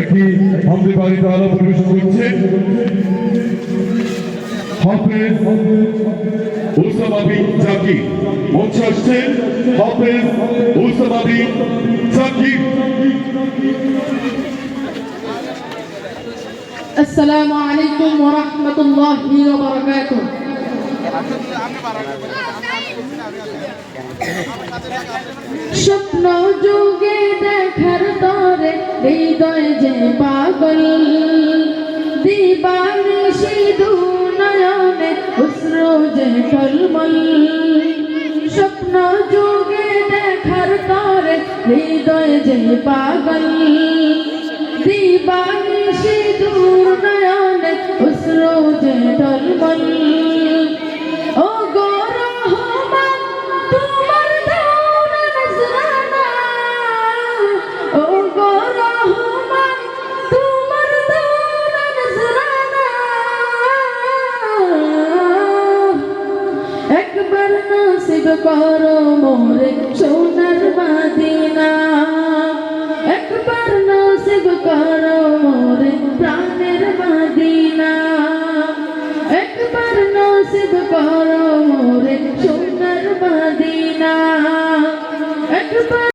একটি হামদি বাড়িতে আলো পরিবেশন করছে হাফেজ উসামা বিন জাকির মঞ্চে আসছেন হাফেজ উসামা বিন জাকির السلام عليكم ورحمة الله وبركاته স্বপ্ন যুগে দেখার তরে হৃদয় যে পাগল। দিবানিশি দু নয়নে উসরো যে টলমল। স্বপ্ন যুগে দেখার তরে হৃদয় যে পাগল। দিবানিশি দূর নয়নে উসরো যে টলমল। নসিব করো মোরে সোনার মাদিনা একবার নসিব করো মোরে প্রাণের মাদিনা একবার নসিব করো মোরে সোনার মাদিনা একবার